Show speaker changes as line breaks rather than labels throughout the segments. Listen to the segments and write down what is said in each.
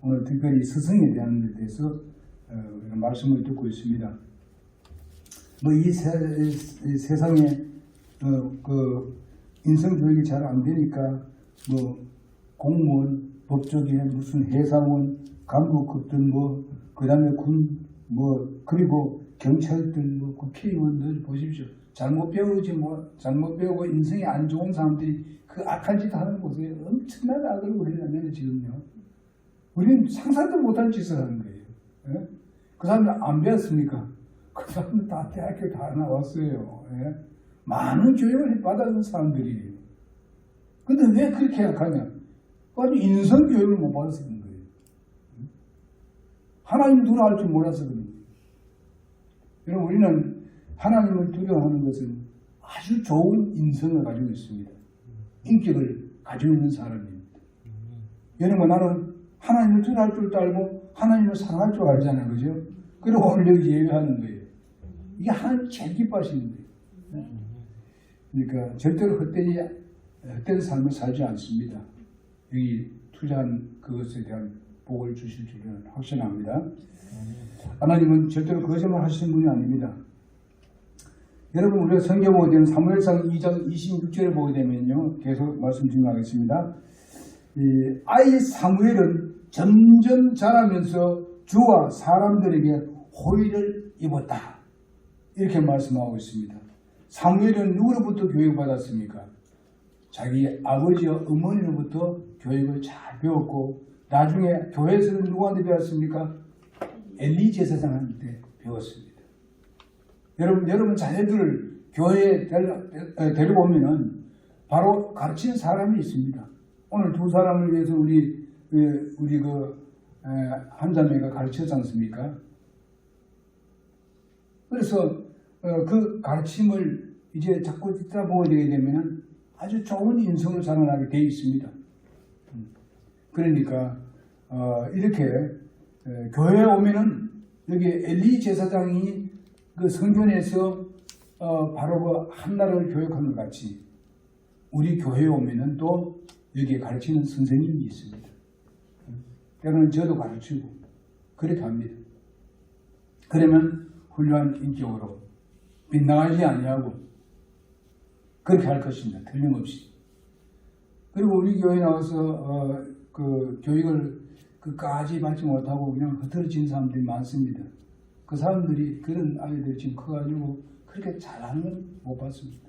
오늘 특별히 스승에 대한 데 대해서 어, 말씀을 듣고 있습니다. 뭐 이 세상에 어, 그 인성 교육이 잘 안 되니까 뭐 공무원, 법조계, 무슨 회사원, 간부급들 뭐 그다음에 군 뭐 그리고 경찰들 뭐 국회의원들 보십시오. 잘못 배우지 뭐 잘못 배우고 인성이 안 좋은 사람들이 그 악한 짓 하는 곳에 엄청난 악을 우리는 지금요. 우리는 상상도 못할 짓을 하는 거예요. 예? 그 사람들 안 배웠습니까? 그 사람들 다 대학교 다 나왔어요. 예? 많은 교육을 받았는 사람들이에요. 근데 왜 그렇게 약하냐? 아니, 인성 교육을 못 받아서 그런 거예요. 하나님 두려워할 줄 몰라서 그런 거예요. 여러분, 우리는 하나님을 두려워하는 것은 아주 좋은 인성을 가지고 있습니다. 인격을 가지고 있는 사람입니다. 여러분, 나는 하나님을 두려워할 줄도 알고 하나님을 사랑할 줄 알잖아요. 그죠? 그리고 오늘 여기 예배하는 거예요. 이게 하나님 제일 기뻐하시는 거예요. 그러니까 절대로 헛되이, 헛된 삶을 살지 않습니다. 여기 투자한 그것에 대한 복을 주실 줄은 확신합니다. 하나님은 절대로 거짓말 하시는 분이 아닙니다. 여러분 우리가 성경 보게 되면 사무엘상 2장 26절에 보게 되면요. 계속 말씀 중하겠습니다. 이 아이 사무엘은 점점 자라면서 주와 사람들에게 호의를 입었다. 이렇게 말씀하고 있습니다. 사무엘은 누구로부터 교육받았습니까? 자기 아버지와 어머니로부터 교육을 잘 배웠고 나중에 교회에서는 누구한테 배웠습니까? 엘리 제사장한테 배웠습니다. 여러분, 여러분 자녀들을 교회에 데리고 오면은 바로 가르치는 사람이 있습니다. 오늘 두 사람을 위해서 우리 우리 그 한자매가 가르쳤지 않습니까? 그래서 어, 그 가르침을 이제 자꾸 듣다 보게 되면 아주 좋은 인성을 자라나게 되어 있습니다. 음. 그러니까 어, 이렇게 교회에 오면은 여기 엘리 제사장이 그 성전에서 어, 바로 그 한나라를 교육한 것 같이 우리 교회에 오면은 또 여기에 가르치는 선생님이 있습니다. 때로는 저도 가르치고 그렇게 합니다. 그러면 훌륭한 인격으로 빗나가지 아니하고 그렇게 할 것입니다. 틀림없이. 그리고 우리 교회 나와서 어, 그 교육을 그까지 받지 못하고 그냥 흐트러진 사람들이 많습니다. 그 사람들이 그런 아이들이 지금 커가지고 그렇게 잘하는 건 못 봤습니다.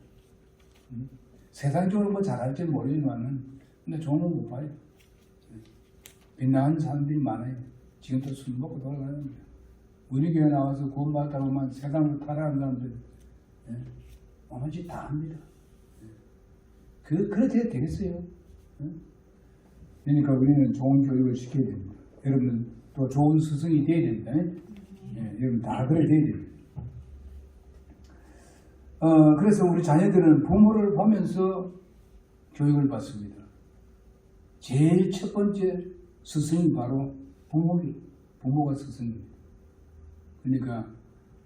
음? 세상적으로 뭐 잘할지 모르지만은 근데 좋은 건 못 봐요. 빛나는 사람들이 많아요. 지금도 술 먹고 돌아가는 거예요. 우리 교회 나와서 구원받다고만 세상을 타락하는 사람들 예? 어느 짓다 합니다. 예. 그, 그렇게 되겠어요. 예? 그러니까 우리는 좋은 교육을 시켜야 됩니다. 여러분은 또 좋은 스승이 되어야 됩니다. 예, 여러분 다 그래 돼야 됩니다. 어, 그래서 우리 자녀들은 부모를 보면서 교육을 받습니다. 제일 첫 번째 스승이 바로 부모기, 부모가 스승입니다. 그러니까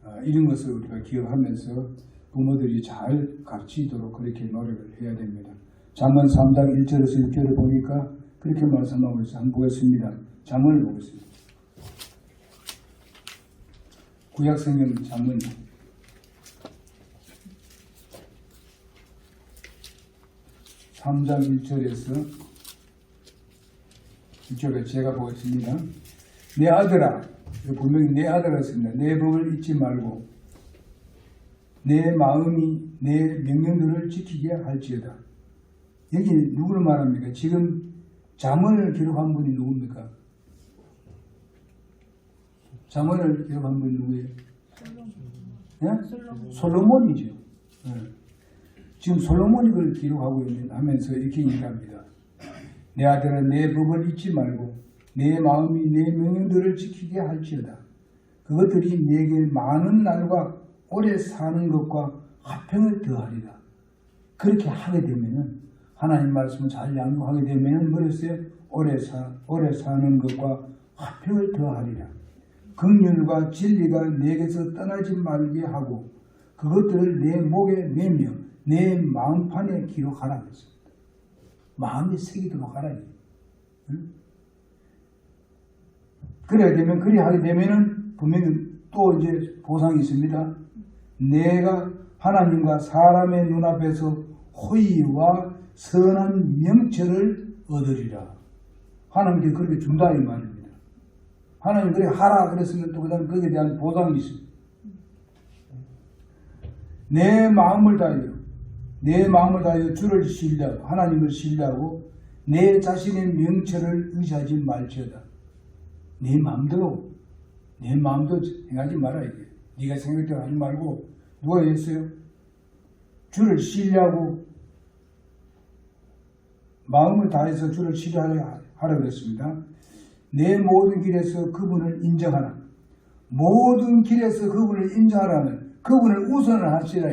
어, 이런 것을 우리가 기억하면서 부모들이 잘 가르치도록 그렇게 노력을 해야 됩니다. 잠언 3장 1절에서 6절을 보니까 그렇게 말씀하고 있어요. 한번 보겠습니다. 잠언을 보겠습니다. 구약성경 잠언 3장 1절에서 6절에 제가 보겠습니다. 내 아들아, 분명히 내 아들아 씁니다. 내 법을 잊지 말고 내 마음이 내 명령들을 지키게 할지어다. 여기 누구를 말합니까? 지금 잠언을 기록한 분이 누굽니까? 잠언을 기록한 분이 누구예요? 예? 솔로몬이죠. 예. 지금 솔로몬이 그걸 기록하고 있는 하면서 이렇게 얘기합니다. 내 아들아 내 법을 잊지 말고 내 마음이 내 명령들을 지키게 할지어다. 그것들이 내게 많은 날과 오래 사는 것과 화평을 더하리라. 그렇게 하게 되면은 하나님 말씀을 잘 양육하게 되면은 뭐랬어요? 오래 사 오래 사는 것과 화평을 더하리라. 긍휼과 진리가 내게서 떠나지 말게 하고 그것들을 내 목에 매며 내 마음판에 기록하라 그랬습니다. 마음이 새기도록 하라. 응? 그래야 되면 그리 하게 되면은 분명히 또 이제 보상이 있습니다. 내가 하나님과 사람의 눈앞에서 호의와 선한 명철을 얻으리라. 하나님께 그렇게 준다 이 말입니다. 하나님 그래 하라 그랬으면 또 그다음 거기에 대한 보상이 있습니다. 내 마음을 다하여 내 마음을 다하여 주를 신뢰하고 하나님을 신뢰하고 내 자신의 명철을 의지하지 말지어다. 내 마음대로 내 마음대로 행하지 말아야 돼. 네가 생각대로 하지 말고 누가 했어요? 주를 신뢰하고 마음을 다해서 주를 신뢰하라 하라 그랬습니다. 내 모든 길에서 그분을 인정하라. 모든 길에서 그분을 인정하라면 그분을 우선을 하시라.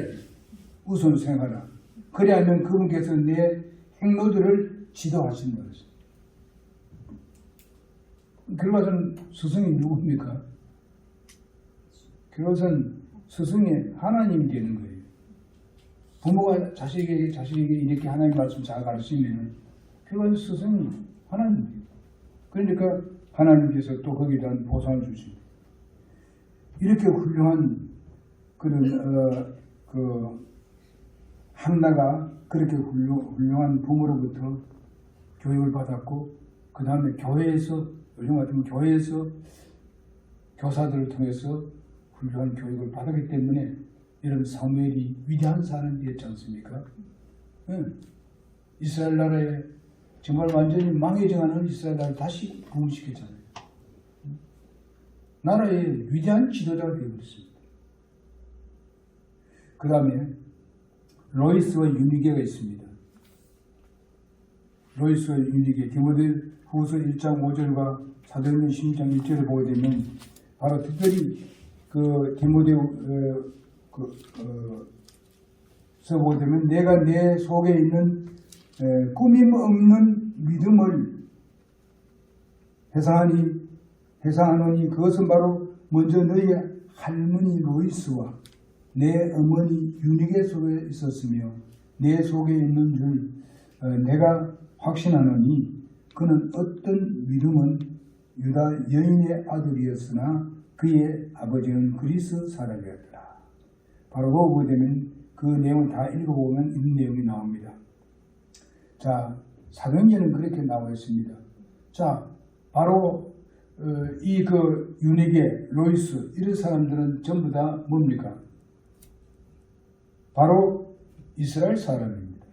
우선을 생각하라. 그리하면 그분께서 내 행로들을 지도하신다. 결과적은 스승이 누굽니까? 결과적은 스승이 하나님이 되는 거예요. 부모가 자식에게 자식에게 이렇게 하나님 말씀 잘 가르치면 결과는 스승이 하나님이에요. 그러니까 하나님께서 또 거기에 대한 보상을 주십니다. 이렇게 훌륭한 그런 어, 그 한나가 그렇게 훌륭, 훌륭한 부모로부터 교육을 받았고 그 다음에 교회에서 요즘 같으면 교회에서 교사들을 통해서 훌륭한 교육을 받았기 때문에 이런 사무엘이 위대한 사람이 됐지 않습니까? 응. 이스라엘 나라에 정말 완전히 망해져가는 이스라엘 나라를 다시 부흥시켰잖아요. 응? 나라의 위대한 지도자가 되어버렸습니다. 그 다음에 로이스와 유니게가 있습니다. 로이스와 유니게 디모데 후서 1장 5절과 사도행전 16장 1절을 보게 되면 바로 특별히 그 디모데 어, 그, 어, 서 보게 되면 내가 내 속에 있는 에, 꾸밈 없는 믿음을 회상하니 회상하노니 그것은 바로 먼저 너희 할머니 로이스와 내 어머니 유니게 속에 있었으며 내 속에 있는 줄 어, 내가 확신하노니 그는 어떤 믿음은 유다 여인의 아들이었으나 그의 아버지는 그리스 사람이었더라. 바로 보게 되면 그 내용을 다 읽어보면 이 내용이 나옵니다. 자, 사도행전은 그렇게 나와 있습니다. 자, 바로 어, 이그 유니게, 로이스 이런 사람들은 전부 다 뭡니까? 바로 이스라엘 사람입니다.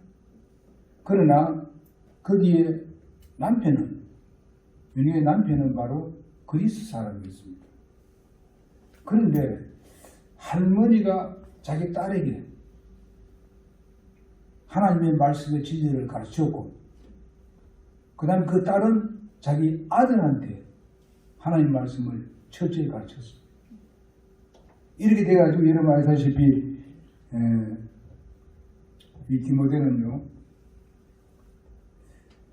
그러나 거기에 남편은 유니의 남편은 바로 그리스 사람이었습니다. 그런데 할머니가 자기 딸에게 하나님의 말씀의 진리를 가르쳤고 그 다음에 그 딸은 자기 아들한테 하나님 말씀을 철저히 가르쳤습니다. 이렇게 돼가지고 여러분 아시다시피 에, 이 디모데는요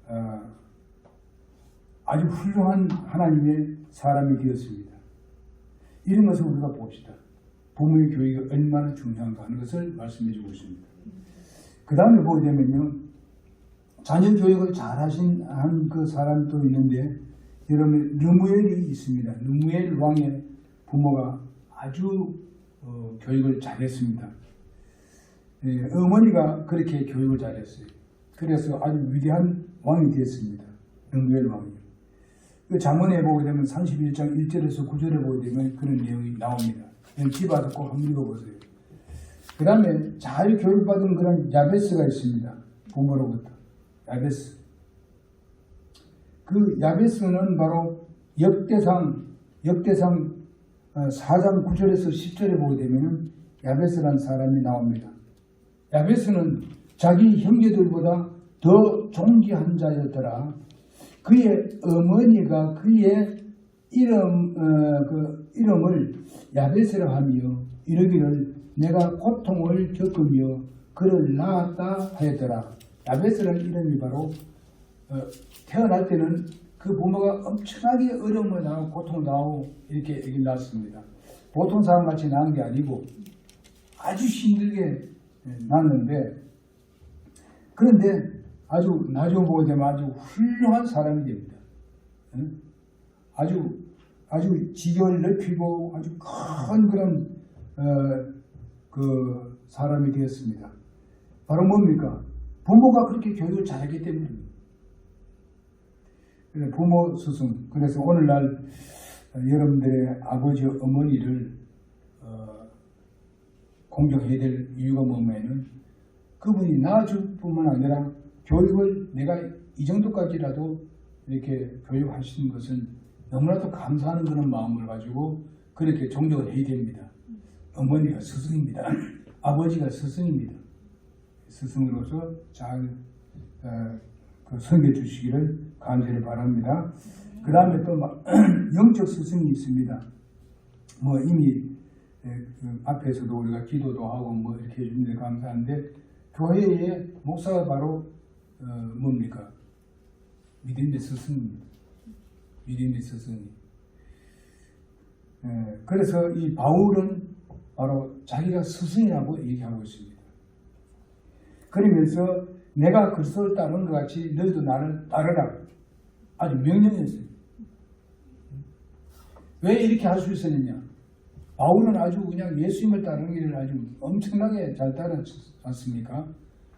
어, 아주 훌륭한 하나님의 사람이 되었습니다. 이런 것을 우리가 봅시다. 부모의 교육이 얼마나 중요한가 하는 것을 말씀해 주고 있습니다. 그 다음에 보게 되면요. 자녀 교육을 잘 하신 한 그 사람이 또 있는데 여러분 르무엘이 있습니다. 르무엘 왕의 부모가 아주 어, 교육을 잘했습니다. 예, 어머니가 그렇게 교육을 잘했어요. 그래서 아주 위대한 왕이 되었습니다. 르무엘 왕이. 그 자문에 보게 되면 31장 1절에서 9절에 보게 되면 그런 내용이 나옵니다. 집어서 꼭 한번 읽어보세요. 그 다음에 잘 교육받은 그런 야베스가 있습니다. 부모로부터. 야베스. 그 야베스는 바로 역대상, 역대상 4장 9절에서 10절에 보게 되면 야베스라는 사람이 나옵니다. 야베스는 자기 형제들보다 더 존귀한 자였더라. 그의 어머니가 그의 이름, 어, 그 이름을 야베스라 하며 이르기를 내가 고통을 겪으며 그를 낳았다 하였더라. 야베스라는 이름이 바로 어, 태어날 때는 그 부모가 엄청나게 어려움을 당하고 고통을 당하고 이렇게 애기를 낳았습니다. 보통 사람 같이 낳은 게 아니고 아주 힘들게 낳았는데 그런데 아주 나중에 보게 되면 아주 훌륭한 사람이 됩니다. 아주 아주 지경을 넓히고 아주 큰 그런 어, 그 사람이 되었습니다. 바로 뭡니까? 부모가 그렇게 교육을 잘하기 때문입니다. 부모 스승. 그래서 오늘날 어, 여러분들의 아버지 어머니를 어, 공경해야 될 이유가 뭐냐면 그분이 낳아줄 뿐만 아니라 교육을 내가 이 정도까지라도 이렇게 교육하시는 것은 너무나도 감사하는 그런 마음을 가지고 그렇게 존경을 해야 됩니다. 어머니가 스승입니다. 아버지가 스승입니다. 스승으로서 잘 어, 그 섬겨 주시기를 간절히 바랍니다. 그 다음에 또막 영적 스승이 있습니다. 뭐 이미 앞에서도 우리가 기도도 하고 뭐 이렇게 해주는데 감사한데 교회의 목사가 바로 어, 뭡니까? 믿음의 스승입니다. 믿음의 스승이. 에, 그래서 이 바울은 바로 자기가 스승이라고 얘기하고 있습니다. 그러면서 내가 그리스도를 따르는 것 같이 너희도 나를 따르라. 아주 명령했어요. 왜 이렇게 할 수 있었느냐? 바울은 아주 그냥 예수님을 따르는 길을 아주 엄청나게 잘 따랐지 않습니까?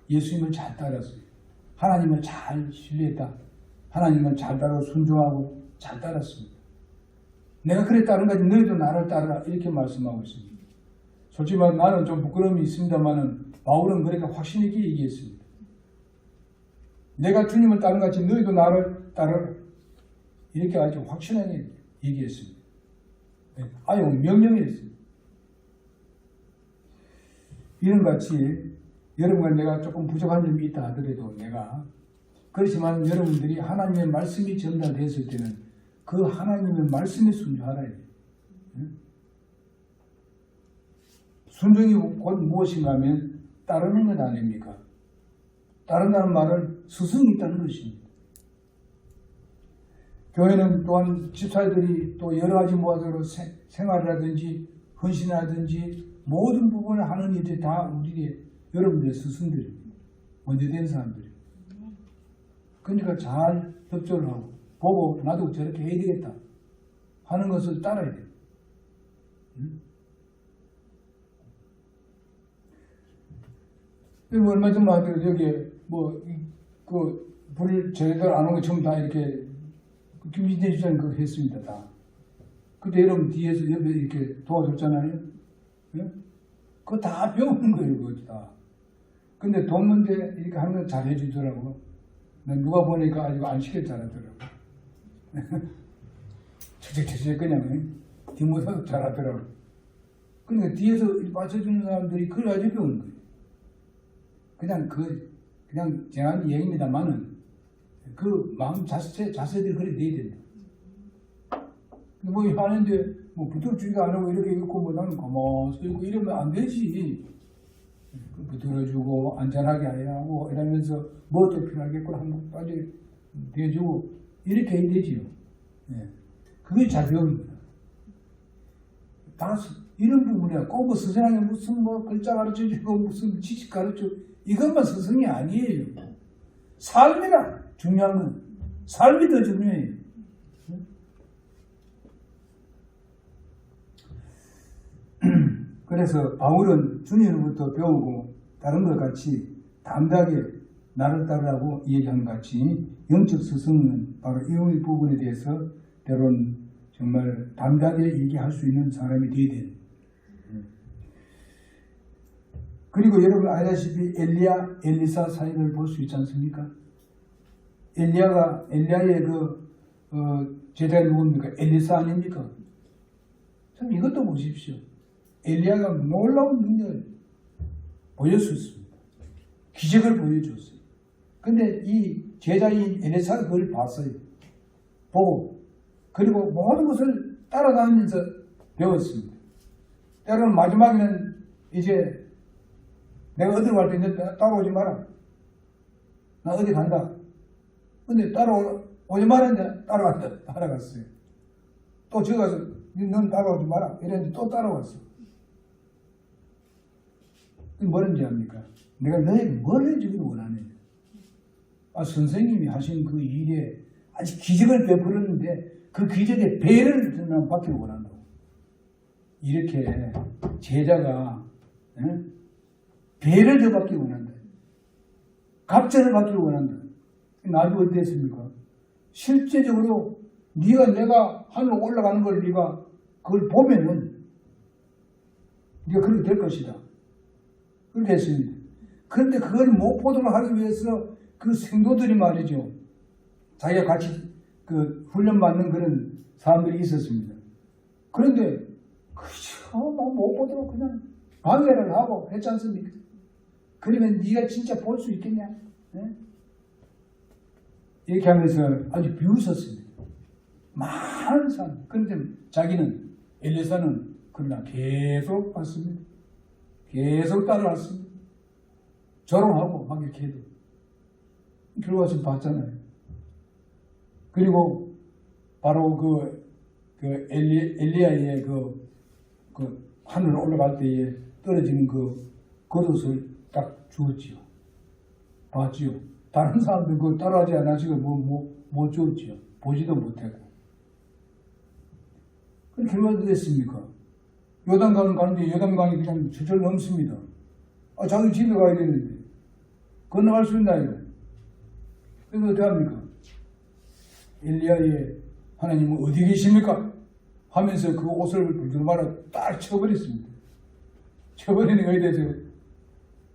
예수님을 잘 따랐어요. 하나님을 잘 신뢰했다. 하나님을 잘 따르고 순종하고 잘 따랐습니다. 내가 그랬다는 거지 너희도 나를 따르라 이렇게 말씀하고 있습니다. 솔직히 말 나는 좀 부끄러움이 있습니다만은 바울은 그렇게 확신 있게 얘기했습니다. 내가 주님을 따르는 것 같이 너희도 나를 따르라 이렇게 아주 확신하게 얘기했습니다. 네, 아유 명령했습니다. 이런 같이 여러분과 내가 조금 부족한 점이 있다 하더라도 내가 그렇지만 여러분들이 하나님의 말씀이 전달됐을 때는 그 하나님의 말씀에 순종하라. 응? 순종이 곧 무엇인가 하면 따르는 것 아닙니까? 따른다는 말은 스승이 있다는 것입니다. 교회는 또한 집사들이 또 여러 가지 모아서 생활이라든지 헌신이라든지 모든 부분을 하는 일들이 다 우리의 여러분들의 스승들입니다. 먼저 된 사람들이. 그러니까 잘 협조를 하고 보고 나도 저렇게 해야 되겠다 하는 것을 따라야 돼요. 얼마 전에 하더라도 여기 뭐그 불을 제대로 안 오고 전부 다 이렇게 김진태 주사님 그거 했습니다 다. 그때 여러분 뒤에서 옆에 이렇게 도와줬잖아요. 예? 그거 다 배우는 거예요 그거 다. 근데 돈 문제 이렇게 건잘 해주더라고. 난 누가 보니까 아주 안시게 잘하더라고. 저저저 그냥 뒷모습 잘하더라고. 그러니까 뒤에서 맞춰주는 사람들이 그걸 가지고 배우는 거예요. 그냥 그 그냥 제한 얘기입니다만은 그 마음 자세 자세들이 그래 돼야 된다. 뭐 하는데 뭐 붙들주기가 안 하고 이렇게 있고 뭐 나는 서 있고 이러면 안 되지. 그 붙들어주고 안전하게 하고 이러면서 뭐도 필요하겠고 한번 빨리 대주고 이렇게 해야 되지요. 예. 그게 잘 배웁니다. 다 이런 부분이야. 꼭뭐 스승에게 무슨 뭐 글자 가르쳐 주고 무슨 지식 가르쳐 이것만 스승이 아니에요. 삶이라 중요한 건 삶이 더 중요해요. 그래서 바울은 주님으로부터 배우고 다른 것 같이 담대하게 나를 따르라고 것 같이 영적 스승은 바로 이 부분에 대해서 때론 정말 담대하게 얘기할 수 있는 사람이 되어야 돼요. 그리고 여러분 알다시피 엘리야, 엘리사 사이를 볼 수 있지 않습니까? 엘리야가 엘리야의 그 어, 제자가 누굽니까? 엘리사 아닙니까? 참 이것도 보십시오. 엘리야가 놀라운 능력을 보여줬습니다. 기적을 보여줬어요. 근데 이 제자인 엘리사가 그걸 봤어요. 보고 그리고 모든 것을 따라다니면서 배웠습니다. 때로는 마지막에는 이제 내가 어디로 갈때 따라오지 마라. 나 어디 간다. 근데 따라오지 말았는데 따라갔다. 따라갔어요. 또저 가서 넌 따라오지 마라. 이랬는데 또 따라왔어. 뭐든지 합니까? 내가 너에게 뭘 해주기를 원하느냐. 아, 선생님이 하신 그 일에 아주 기적을 베풀었는데 그 기적의 배를 난 받기를 원한다고. 이렇게 제자가 예? 배를 더 받기 원한다. 갑절을 받기를 원한다. 나중에 어떻게 됐습니까? 실제적으로 네가 내가 하늘로 올라가는 걸 네가 그걸 보면은 네가 그렇게 될 것이다. 그렇게 했습니다. 그런데 그걸 못 보도록 하기 위해서 그 생도들이 말이죠. 자기가 같이 그 훈련받는 그런 사람들이 있었습니다. 그런데 그저 못 보도록 그냥 방해를 하고 했지 않습니까? 그러면 네가 진짜 볼 수 있겠냐? 예? 이렇게 하면서 아주 비웃었습니다. 많은 사람. 그런데 자기는 엘리사는 그러나 계속 봤습니다. 계속 따라왔습니다. 조롱하고 막 이렇게 해도 결과 지금 봤잖아요. 그리고 바로 그, 그 엘리, 엘리야의 그, 그 하늘 올라갈 때에 떨어지는 그 겉옷을 딱 주었지요. 봤지요. 다른 사람들 그거 따라하지 않아지고 뭐, 뭐, 못 주었지요. 보지도 못하고. 그 어떻게 됐습니까? 요단강 가는데 요단 강이 그냥 저절 넘습니다. 아, 자기 집에 가야 되는데. 건너갈 수 있나요? 그래서 어떻게 합니까? 엘리야의 하나님은 어디 계십니까? 하면서 그 옷을 말아 딱 쳐버렸습니다. 쳐버리는 거에 대해서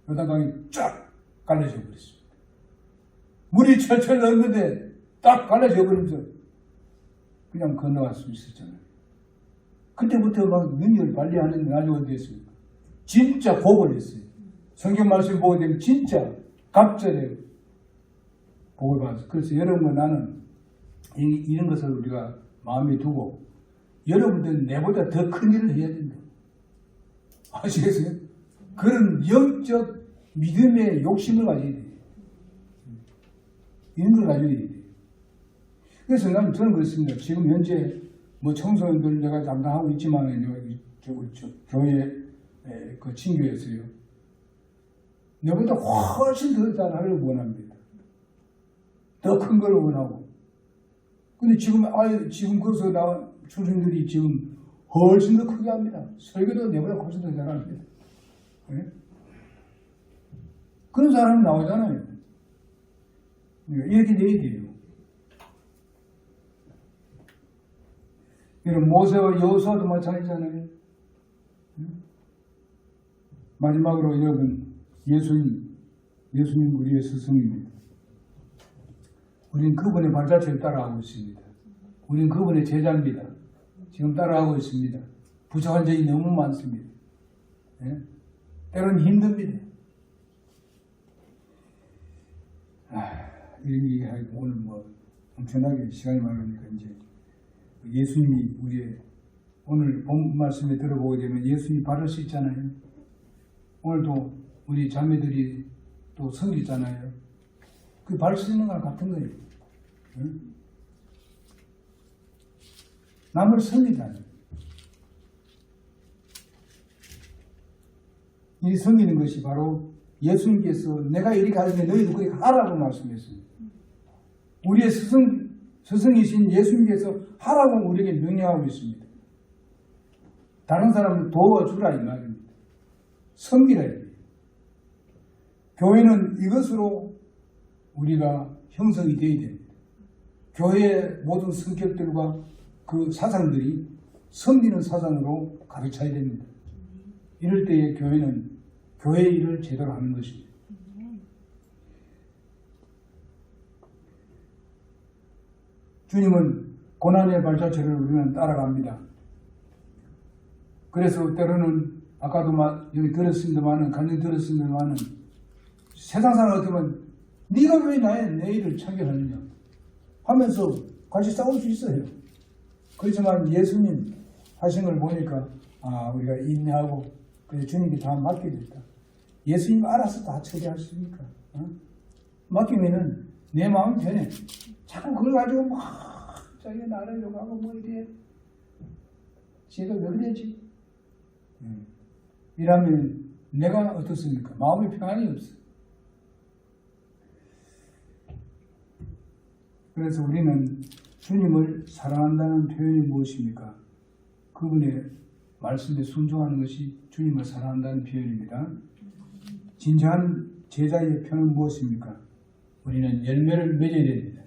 요단강이 쫙 갈라져 버렸습니다. 물이 철철 넣었는데 딱 갈라져 버리면서 그냥 건너갈 수 있었잖아요. 그때부터 막 능력을 발휘하는 날이 어디 됐습니까? 진짜 복을 했어요. 성경 말씀 보게 되면 진짜 갑절에 복을 받았어요. 그래서 여러분 나는 이- 이런 것을 우리가 마음에 두고 여러분들은 내보다 더 큰 일을 해야 된다. 아시겠어요? 그런 영적 믿음의 욕심을 가져야 돼요. 이런 걸 가져야 돼요. 그래서 나는 저는 그렇습니다. 지금 현재 뭐 청소년들 내가 담당하고 있지만 이- 저, 저, 교회 에, 그 친교에서요. 내보다 훨씬 더 잘하려고 원합니다. 더 큰 걸 원하고. 근데 지금 아예 지금 거기서 나온 초생들이 지금 훨씬 더 크게 합니다. 설교도 내보다 훨씬 더 잘합니다. 예? 그런 사람이 나오잖아요. 이렇게 돼야 돼요. 이런 모세와 여호수아도 마찬가지잖아요. 응? 마지막으로 여러분 예수님, 예수님 우리의 스승입니다. 우리는 그분의 발자취를 따라가고 있습니다. 우리는 그분의 제자입니다. 지금 따라가고 있습니다. 부족한 점이 너무 많습니다. 예? 때로는 힘듭니다. 아, 얘기하고 오늘 뭐 엄청나게 시간이 많으니까 이제 예수님이 우리의 오늘 본 말씀에 들어보게 되면 예수님이 바를 수 있잖아요. 오늘도 우리 자매들이 또 섬기잖아요. 그 바를 수 있는 거랑 같은 거예요. 응? 남을 섬기다. 이 섬기는 것이 바로 예수님께서 내가 이렇게 하는데 너희도 그렇게 하라고 말씀했습니다. 우리의 스승, 스승이신 예수님께서 하라고 우리에게 명령하고 있습니다. 다른 사람을 도와주라 이 말입니다. 섬기라 이 말이에요. 교회는 이것으로 우리가 형성이 되어야 됩니다. 교회의 모든 성격들과 그 사상들이 섬기는 사상으로 가르쳐야 됩니다. 이럴 때에 교회는 교회 일을 제대로 하는 것입니다. 주님은 고난의 발자취를 우리는 따라갑니다. 그래서 때로는 아까도 마- 여기 들었습니다만은 간증 들었습니다만은 세상 사람 같으면 네가 왜 나의 내 일을 차별하느냐 하면서 같이 싸울 수 있어요. 그렇지만 예수님 하신 걸 보니까 아 우리가 인내하고 주님께 다 맡기겠다. 예수님 알아서 다 있으니까 어? 맡기면은 내 마음 전에 자꾸 그걸 가지고 막 자기가 나르려고 하고 뭐 이래 쟤가 왜 그러지? 음. 이러면 내가 어떻습니까? 마음의 평안이 없어. 그래서 우리는 주님을 사랑한다는 표현이 무엇입니까? 그분의 말씀에 순종하는 것이 주님을 사랑한다는 표현입니다. 진정한 제자의 표현은 무엇입니까? 우리는 열매를 맺어야 됩니다.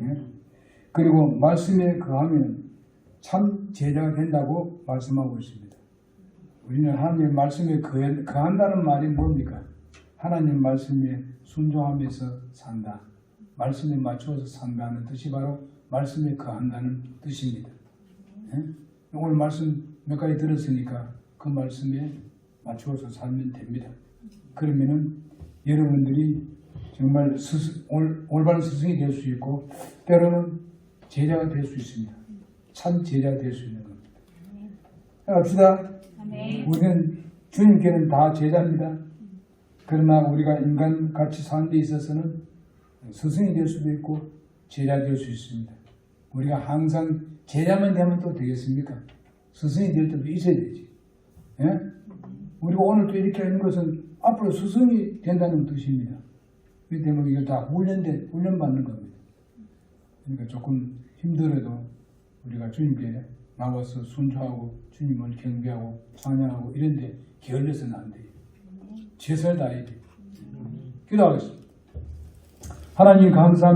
예? 그리고 말씀에 거하면 참 제자가 된다고 말씀하고 있습니다. 우리는 하나님의 말씀에 거한다는 말이 뭡니까? 하나님 말씀에 순종하면서 산다. 말씀에 맞추어서 산다는 뜻이 바로 말씀에 거한다는 뜻입니다. 예? 오늘 말씀 몇 가지 들었으니까 그 말씀에 맞추어서 살면 됩니다. 그러면은 여러분들이 정말 스스, 올, 올바른 스승이 될 수 있고 때로는 제자가 될 수 있습니다. 참 제자가 될 수 있는 겁니다. 합시다. 우리는 주님께는 다 제자입니다. 그러나 우리가 인간 같이 사는 데 있어서는 스승이 될 수도 있고 제자 될 수 있습니다. 우리가 항상 제자만 되면 또 되겠습니까? 스승이 될 때도 있어야 되지. 예? 우리가 오늘 또 이렇게 하는 것은 앞으로 스승이 된다는 뜻입니다. 그렇기 때문에 이거 다 훈련된, 훈련받는 겁니다. 그러니까 조금 힘들어도 우리가 주님께 나와서 순종하고 주님을 경배하고 찬양하고 이런데 게을러서는 안 돼요. 최선을 다해야 돼요. 기도하겠습니다. 하나님 감사합니다.